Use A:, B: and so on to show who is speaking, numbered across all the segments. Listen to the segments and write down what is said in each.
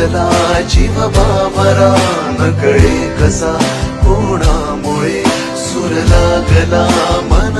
A: सुरला जीव बाबरा नकळे कसा? कोणामुळे सुर लागला मन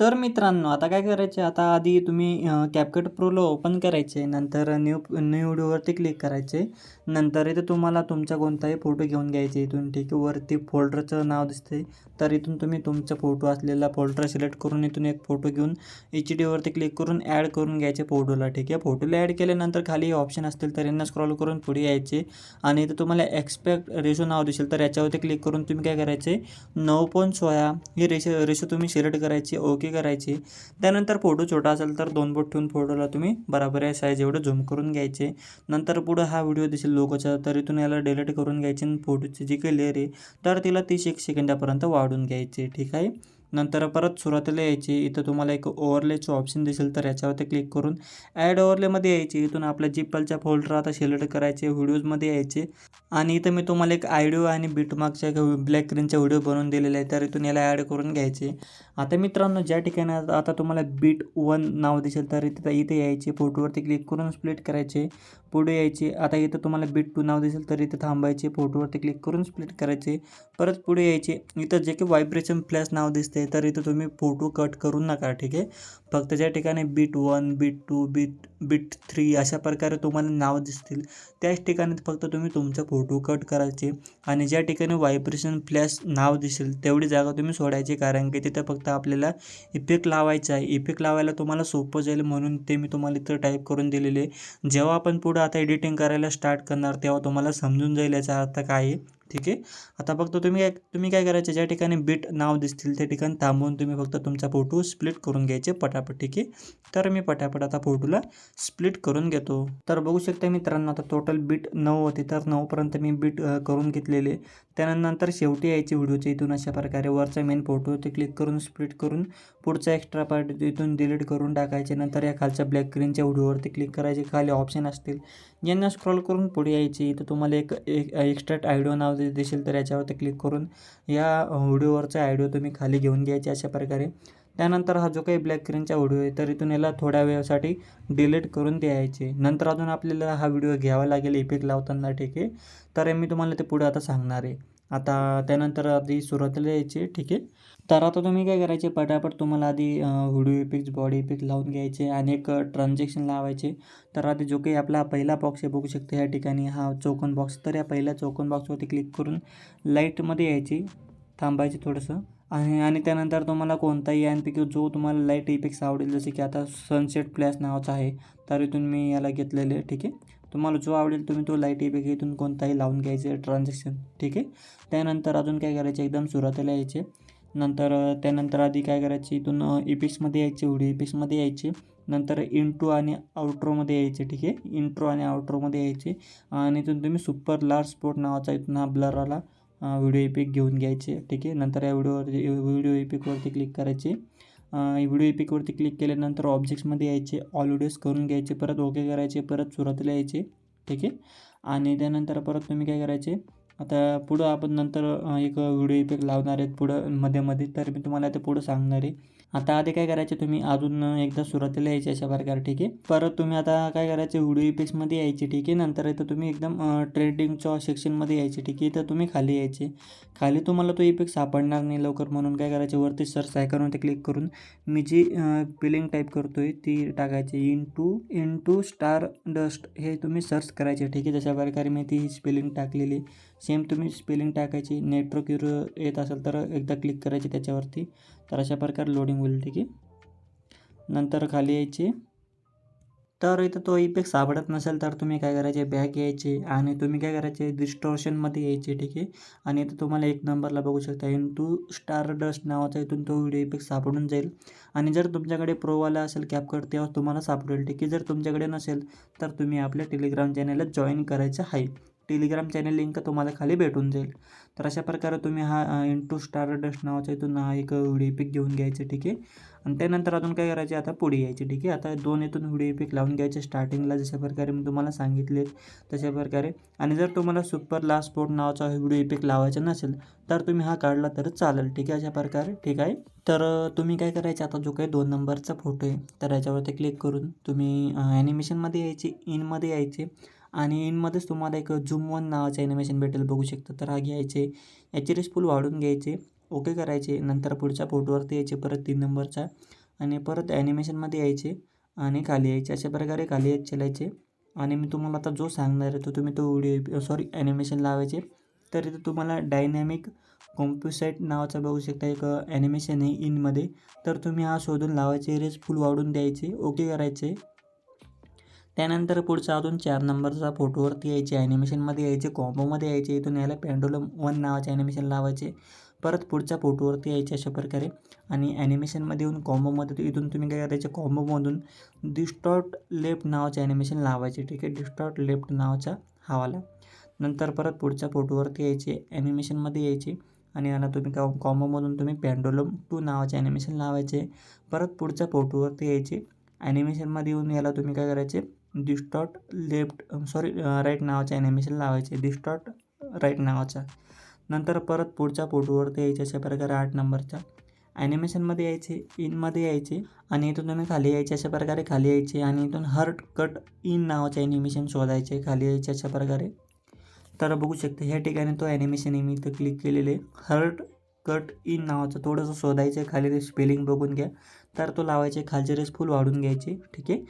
B: तर मित्रांनो आता काय करायचे? आता आधी तुम्ही कॅपकट प्रोला ओपन करायचे नंतर न्यू न्यू व्हिडिओवरती क्लिक करायचे नंतर इथे तुम्हाला तुमचा कोणताही फोटो घेऊन घ्यायचे इथून ठीक आहे? वरती फोल्डरचं नाव दिसते तर इथून तुम्ही तुमचा फोटो असलेला फोल्डर सिलेक्ट करून इथून एक फोटो घेऊन एच डीवरती क्लिक करून ॲड करून घ्यायचे फोटोला ठीक आहे? फोटोला ॲड केल्यानंतर खाली ऑप्शन असतील तर यांना स्क्रॉल करून पुढे यायचे. आणि इथं तुम्हाला एक्सपेक्ट रेशो नाव दिसेल तर याच्यावरती क्लिक करून तुम्ही काय करायचे? नऊ पॉईंट सोळा ही रेशो रेशो तुम्ही सिलेक्ट करायची. ओके करायची. त्यानंतर फोटो छोटा असेल तर दोन बोट ठेवून फोटोला तुम्ही बराबर आहे साईज एवढं झूम करून घ्यायचे. नंतर पुढं हा व्हिडिओ दिसेल लोगोचा तर इथून याला डिलीट करून घ्यायचे आणि फोटोची जी काही लेअर आहे तर तिला तीस एक सेकंदापर्यंत वाढून घ्यायचे. ठीक आहे? नंतर परत सुरुवातीला यायची. इथं तुम्हाला एक ओव्हरलेचं ऑप्शन दिसेल तर याच्यावरती क्लिक करून ॲड ओव्हरलेमध्ये यायची. इथून आपल्या जिपलच्या फोल्डर आता सिलेक्ट करायचे व्हिडिओजमध्ये यायचे. आणि इथं मी तुम्हाला एक आयडिओ आणि बीटमार्कच्या ब्लॅक स्क्रीनचा व्हिडिओ बनवून दिलेला आहे तर इथून याला ॲड करून घ्यायचे. आता मित्रांनो ज्या ठिकाणी आता तुम्हाला बीट वन नाव दिसेल तर तिथं इथे यायचे. फोटोवरती क्लिक करून स्प्लिट करायचे. पुढे यायचे. आता इथं तुम्हाला बीट टू नाव दिसेल तर इथं थांबायचे. फोटोवरती क्लिक करून स्प्लिट करायचे. परत पुढे यायचे. इथं जे काही व्हायब्रेशन फ्लॅश नाव दिसते तर इथं तुम्ही फोटो कट करू नका ठीक आहे? फक्त ज्या ठिकाणी beat one beat two beat beat three अशा प्रकारे तुम्हाला नाव दिसतील. त्याच ठिकाणी फक्त तुम्ही तुमचा फोटो कट करायचे आणि ज्या ठिकाणी व्हायब्रेशन फ्लॅश नाव दिसेल तेवढी जागा तुम्ही सोडायची कारण की तिथं फक्त आपल्याला इफेक्ट लावायचा आहे. इफेक्ट लावायला तुम्हाला सोपं जाईल म्हणून ते मी तुम्हाला इथं टाईप करून दिलेले जेव्हा आपण पुढं आता एडिटिंग करायला स्टार्ट करणार तेव्हा तुम्हाला समजून जाईल याचा अर्थ काय आहे. ठीक आहे? आता फक्त तुम्ही काय तुम्ही काय करायचे? ज्या ठिकाणी बीट नाव दिसतील त्या ठिकाणी थांबवून तुम्ही फक्त तुमचा फोटो स्प्लिट करून घ्यायचे पटापट ठीक आहे? तर मी पटापट आता फोटोला स्प्लिट करून घेतो. तर बघू शकता मित्रांनो आता टोटल बीट नऊ होती. तर नऊपर्यंत मी बीट करून घेतलेले. त्यानंतर शेवटी यायची व्हिडिओच्या इथून अशा प्रकारे वरचा मेन फोटो ते क्लिक करून स्प्लिट करून पुढचा एक्स्ट्रा पार्ट इथून डिलीट करून टाकायचे. नंतर या खालच्या ब्लॅक ग्रीनच्या व्हिडिओवरती क्लिक करायचे. खाली ऑप्शन असतील. यांना स्क्रॉल करून पुढे यायचे. इथं तुम्हाला एक एक एक्स्ट्रा आयडिओ नाव दिसेल तर याच्यावरती क्लिक करून या व्हिडिओवरचा आयडिओ तुम्ही खाली घेऊन घ्यायचे अशा प्रकारे. त्यानंतर हा जो काही ब्लॅक स्क्रीनचा व्हिडिओ आहे तर इथून याला थोड्या वेळासाठी डिलीट करून द्यायचे. नंतर अजून आपल्याला हा व्हिडिओ घ्यावा लागेल इफेक्ट लावताना ठीक आहे? तर मी तुम्हाला ते पुढे आता सांगणार आहे. आता त्यानंतर आधी सुरुवातीला यायचे ठीक आहे. तर आता तुम्ही काय करायचे पटापट तुम्हाला आधी व्हिडिओ इफेक्ट बॉडी इफेक्ट लावून घ्यायचे आणि एक ट्रान्झॅक्शन लावायचे. तर आधी जो काही आपला पहिला बॉक्स आहे बघू शकता या ठिकाणी हा चौकोन बॉक्स तर या पहिल्या चौकोन बॉक्सवरती क्लिक करून लाईटमध्ये यायची थांबायची थोडंसं. आणि आणि त्यानंतर तुम्हाला कोणताही यांपैकी जो तुम्हाला लाइट इफेक्ट्स आवडेल जसे की आता सनसेट फ्लॅश नावाचा आहे तर इथून मी याला घेतलेले आहे ठीक आहे. तुम्हाला जो आवडेल तुम्ही तो लाइट इफेक्ट इथून कोणताही लावून घ्यायचे ट्रान्झॅक्शन ठीक आहे? त्यानंतर अजून काय करायचे? एकदम सुरुवातीला यायचे. नंतर त्यानंतर आधी काय करायचे? इथून इपिक्समध्ये यायचे व्हिडिओ इपिक्समध्ये यायचे. नंतर इंट्रो आणि आउट्रोमध्ये यायचे ठीक आहे? इंट्रो आणि आउट्रोमध्ये यायचे. आणि इथून तुम्ही सुपर लार्ज स्पोर्ट नावाचा इथून हा ब्लर आला व्हिडिओ इपिक घेऊन घ्यायचे ठीक आहे? नंतर या व्हिडिओवरती व्हिडिओ इपिकवरती क्लिक करायचे. व्हिडिओ इपिकवरती क्लिक केल्यानंतर ऑब्जेक्ट्समध्ये यायचे ऑल व्हिडिओज करून घ्यायचे परत ओके करायचे परत सुरुवातीला यायचे ठीक आहे? आणि त्यानंतर परत तुम्ही काय करायचे आता पुढं आपण नंतर एक व्हिडिओ इफेक्ट लावणार आहेत पुढं मध्ये मध्ये. तर मी तुम्हाला ते पुढं सांगणार आहे. आता आधी काय करायचे तुम्ही? अजून एकदा सुरुवातीला यायचे अशा प्रकारे ठीक आहे? परत तुम्ही आता काय करायचे? व्हिडिओ इफेक्ट्समध्ये यायचे ठीक आहे? नंतर इथं तुम्ही एकदम ट्रेडिंगच्या सेक्शनमध्ये यायचे ठीक आहे? तर तुम्ही खाली यायचे. खाली तुम्हाला तो इफेक्ट सापडणार नाही लवकर. म्हणून काय करायचे? वरती सर्च आयकॉनवरती क्लिक करून मी जी पिलिंग टाईप करतो आहे ती टाकायची. In to in to stardust हे तुम्ही सर्च करायचे ठीक आहे? जशा प्रकारे मी ती स्पेलिंग टाकलेली सेम तुम्ही स्पेलिंग टाकायची नेटवर्क युर येत असेल तर एकदा क्लिक करायची त्याच्यावरती तर अशा प्रकारे लोडिंग होईल ठीक आहे. नंतर खाली यायचे. तर इथं तो इफेक्ट सापडत नसेल तर तुम्ही काय करायचे? बॅक यायचे आणि तुम्ही काय करायचे? डिस्टॉर्शनमध्ये यायचे ठीक आहे. आणि इथं तुम्हाला एक नंबरला बघू शकता. इन टू स्टार डस्ट नावाचा इथून तो व्हिडिओ इफेक्ट सापडून जाईल. आणि जर तुमच्याकडे प्रोवाला असेल कॅपकट तेव्हा तुम्हाला सापडेल ठीक आहे. जर तुमच्याकडे नसेल तर तुम्ही आपल्या टेलिग्राम चॅनलला जॉईन करायचं आहे. टेलिग्राम चॅनल लिंक तुम्हाला खाली भेटून जाईल. तर अशा प्रकारे तुम्ही हा इंटू स्टार डस्ट नावाचा इथून हा एक व्हिडिओ पिक घेऊन घ्यायचं ठीक आहे? आणि त्यानंतर अजून काय करायचे आता पुढे यायचे ठीक आहे? आता दोन इथून व्हिडिओ पिक लावून घ्यायचे स्टार्टिंगला जशा प्रकारे मी तुम्हाला सांगितले तशा प्रकारे. आणि जर तुम्हाला सुपर लास्ट स्पोर्ट नावाचा व्हिडिओ पिक लावायचा नसेल तर तुम्ही हा काढला तर चालेल ठीक आहे? अशा प्रकारे ठीक आहे? तर तुम्ही काय करायचे आता जो काही दोन नंबरचा फोटो आहे तर याच्यावरती क्लिक करून तुम्ही ॲनिमेशनमध्ये यायचे इनमध्ये यायचे. आणि इनमध्येच तुम्हाला एक झूम वन नावाचं ॲनिमेशन भेटेल बघू शकता. तर हा घ्यायचे याची रेस फुल वाढून घ्यायचे. ओके करायचे. नंतर पुढच्या फोटोवरती यायचे परत तीन नंबरचा आणि परत ॲनिमेशनमध्ये यायचे आणि खाली यायचे. अशा प्रकारे खाली येत चालायचे. आणि मी तुम्हाला आता जो सांगणार आहे तो तुम्ही तो व्हिडिओ सॉरी ॲनिमेशन लावायचे. तर इथं तुम्हाला डायनॅमिक कॉम्प्युसाईट नावाचा बघू शकता. एक ॲनिमेशन आहे इनमध्ये तर तुम्ही हा शोधून लावायचे रेस फुल वाढून द्यायचे. ओके करायचे. त्यानंतर पुढचा अजून चार नंबरचा फोटोवरती यायचे ॲनिमेशनमध्ये यायचे कॉम्बोमध्ये यायचे इथून यायला पॅन्डोलम वन नावाचे ॲनिमेशन लावायचे. परत पुढच्या फोटोवरती यायचे अशा प्रकारे. आणि ॲनिमेशनमध्ये येऊन कॉम्बोमध्ये इथून तुम्ही काय करायचे कॉम्बोमधून डिस्टॉर्ट लेफ्ट नावाचे ॲनिमेशन लावायचे ठीक आहे? डिस्टॉर्ट लेफ्ट नावाचा हावाला. नंतर परत पुढच्या फोटोवरती यायचे ॲनिमेशनमध्ये यायचे. आणि याला तुम्ही कॉ कॉम्बोमधून तुम्ही पॅन्डोलम टू नावाचे ॲनिमेशन लावायचे. परत पुढच्या फोटोवरती यायचे. ॲनिमेशनमध्ये येऊन याला तुम्ही काय करायचे डिस्टॉट लेफ्ट सॉरी राईट नावाचे ॲनिमेशन लावायचे. डिस्टॉर्ट राईट नावाचा नंतर परत पुढच्या फोटोवरती यायचे अशा प्रकारे आठ नंबरच्या. ॲनिमेशनमध्ये यायचे इनमध्ये यायचे आणि इथून तुम्ही खाली यायचे अशा प्रकारे खाली यायचे आणि इथून हर्ट कट इन नावाचे ॲनिमेशन शोधायचे खाली यायचे अशा प्रकारे. तर बघू शकता ह्या ठिकाणी तो ॲनिमेशन मी इथं क्लिक केलेले. हर्ट कट इन नावाचं थोडंसं शोधायचं. खाली ते स्पेलिंग बघून घ्या. तर तो लावायचे खालचे रेस फुल वाढून घ्यायचे. ठीक आहे?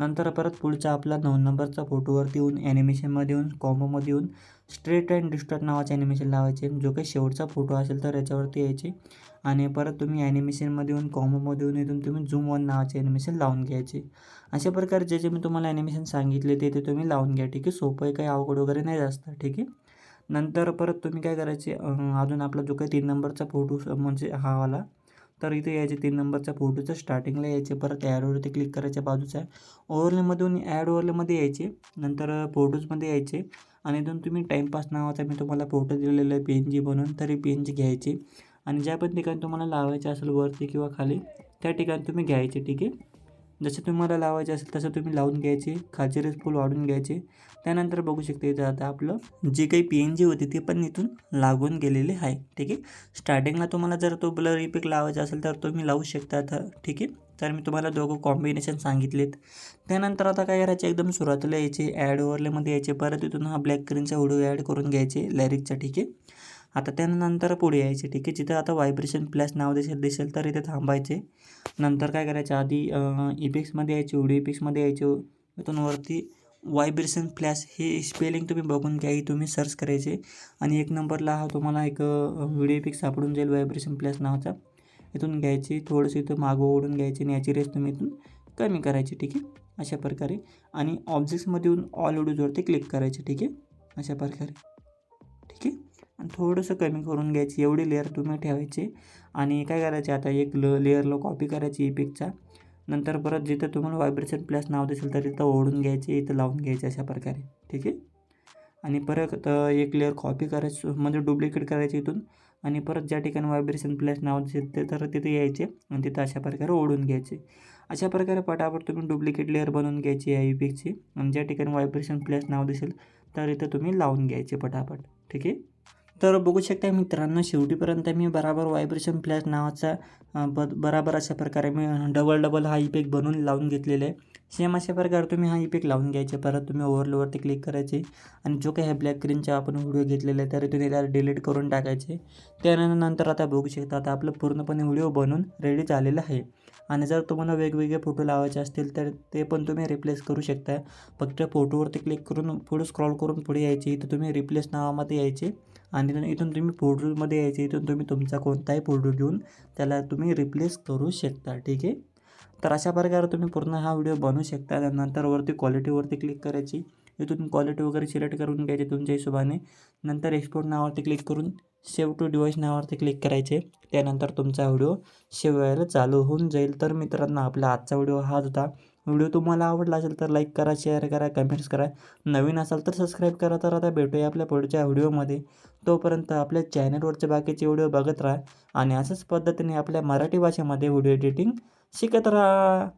B: नंतर परत पुढचा आपला नऊ नंबरचा फोटोवरती येऊन ॲनिमेशनमध्ये येऊन कॉम्बोमध्ये येऊन स्ट्रेट अँड डिस्टर्ट नावाचे ॲनिमेशन लावायचे. जो काही शेवटचा फोटो असेल तर याच्यावरती यायचे. आणि परत तुम्ही ॲनिमेशनमध्ये येऊन कॉम्बोमध्ये येऊन इथून तुम्ही झूम वन नावाचे ॲनिमेशन लावून घ्यायचे. अशा प्रकारे जे जे मी तुम्हाला ॲनिमेशन सांगितले ते ते तुम्ही लावून घ्या ठीक आहे? सोपं आहे काही अवघड वगैरे नाही जास्त ठीक आहे? नंतर परत तुम्ही काय करायचे अजून आपला जो काही तीन नंबरचा फोटो स- म्हणजे हा वाला तर इथे यायचे तीन नंबरच्या फोटोचं स्टार्टिंगला यायचे परत ॲडवरती क्लिक करायच्या बाजूचा ओव्हरलेमधून ॲड ओव्हरलेमध्ये यायचे नंतर फोटोजमध्ये यायचे आणि इथून तुम्ही टाईमपास नावाचा मी तुम्हाला फोटो दिलेला आहे पी एन जी बनवून तरी पी एन जी घ्यायची. आणि ज्या पण ठिकाणी तुम्हाला लावायचे असेल वरती किंवा खाली त्या ठिकाणी तुम्ही घ्यायचे ठीक आहे? जसे तुम्हाला लावायचे असेल तसं तुम्ही लावून घ्यायचे खालचे फूल फुल वाढून घ्यायचे. त्यानंतर बघू शकता इथं आता आपलं जे काही पी एन जी होती ते पण इथून लागून गेलेले आहे. ठीक आहे? स्टार्टिंगला तुम्हाला जर तो ब्लर इफेक्ट लावायचा असेल तर तुम्ही लावू शकता ठीक आहे? तर मी तुम्हाला दोघं कॉम्बिनेशन सांगितलेत. त्यानंतर आता काय करायचे? एकदम सुरुवातीला यायचे ॲड ओव्हरलेमध्ये यायचे. परत इथून हा ब्लॅक स्क्रीनचा व्हिडिओ ॲड करून घ्यायचे लॅरिकचा ठीक आहे? आता त्यानंतर पुढे यायचे ठीक आहे. जिथं आता व्हायब्रेशन प्लस नाव दिसेल दिसेल तर इथे थांबायचे. नंतर काय करायचे? आधी इपिक्समध्ये यायचे व्हिडिओ इपिक्समध्ये यायचे. इथून वरती व्हायब्रेशन फ्लॅश हे स्पेलिंग तुम्ही बघून घ्या ही तुम्ही सर्च करायचे. आणि एक नंबरला हा तुम्हाला एक व्हिडिओ पिक सापडून जाईल व्हायब्रेशन फ्लॅश नावाचा. इथून घ्यायची थोडंसं इथं मागं ओढून घ्यायची आणि याची रेस तुम्ही इथून कमी करायची ठीक आहे. अशा प्रकारे. आणि ऑब्जेक्ट्समध्ये येऊन ऑल व्हिडिओजवरती क्लिक करायचे ठीक आहे. अशा प्रकारे. आणि थोडंसं कमी करून घ्यायची. एवढी लेअर तुम्ही ठेवायची. आणि काय करायचे आता? एक ल लेअरला कॉपी करायची इफेक्टचा नंतर परत जिथं तुम्हाला व्हायब्रेशन प्लस नाव दिसेल तर तिथं ओढून घ्यायचे इथं लावून घ्यायचे अशा प्रकारे. ठीक आहे? आणि परत एक लेअर कॉपी करायचं म्हणजे डुप्लिकेट करायची इथून. आणि परत ज्या ठिकाणी व्हायब्रेशन प्लस नाव दिसेल ते तर तिथे यायचे आणि तिथं अशा प्रकारे ओढून घ्यायचे. अशा प्रकारे पटापट तुम्ही डुप्लिकेट लेअर बनवून घ्यायची या इफेक्टची आणि ज्या ठिकाणी व्हायब्रेशन प्लस नाव दिसेल तर इथं तुम्ही लावून घ्यायचे पटापट. ठीक आहे? तर बघू शकता मित्रांनो शेवटीपर्यंत मी बराबर व्हायब्रेशन फ्लॅश नावाचा ब बराबर अशा प्रकारे मी डबल डबल हा इफेक्ट बनवून लावून घेतलेला आहे. सेम अशा प्रकारे तुम्ही हा इफेक्ट लावून घ्यायचे परत तुम्ही ओव्हरलोवरती क्लिक करायचे आणि जो काही ह्या ब्लॅक स्क्रीनचा आपण व्हिडिओ घेतलेला आहे तरी तुम्ही त्याला डिलीट करून टाकायचे. त्यानंतर आता बघू शकता आता आपलं पूर्णपणे व्हिडिओ बनवून रेडी झालेलं आहे. आणि जर तुम्हाला वेगवेगळे फोटो लावायचे असतील तर ते पण तुम्ही रिप्लेस करू शकता. फक्त फोटोवरती क्लिक करून पुढे स्क्रॉल करून पुढे यायचे. इथं तुम्ही रिप्लेस नावामध्ये यायचे. आणि इथून तुम्ही पोर्टलमध्ये यायचे इथून तुम्ही तुमचा कोणताही पोर्टल घेऊन त्याला तुम्ही रिप्लेस करू शकता ठीक आहे? तर अशा प्रकारे तुम्ही पूर्ण हा व्हिडिओ बनवू शकता. त्यानंतर वरती क्वालिटीवरती क्लिक करायची. इथून क्वालिटी वगैरे सिलेक्ट करून घ्यायची तुमच्या हिशोबाने. नंतर एक्सपोर्ट नावावरती क्लिक करून सेव्ह टू डिवाईस नावावरती क्लिक करायचे. त्यानंतर तुमचा व्हिडिओ सेव्ह व्हायला चालू होऊन जाईल. तर मित्रांनो आपला आजचा व्हिडिओ हाच होता. व्हिडिओ तुम्हाला आवडला असेल तर लाईक करा शेअर करा कमेंट्स करा. नवीन असाल तर सबस्क्राईब करा. तर आता भेटूया आपल्या पुढच्या व्हिडिओमध्ये तोपर्यंत आपल्या चॅनलवरचे बाकीचे व्हिडिओ बघत राहा आणि अशाच पद्धतीने आपल्या मराठी भाषेमध्ये व्हिडिओ एडिटिंग शिकत राहा.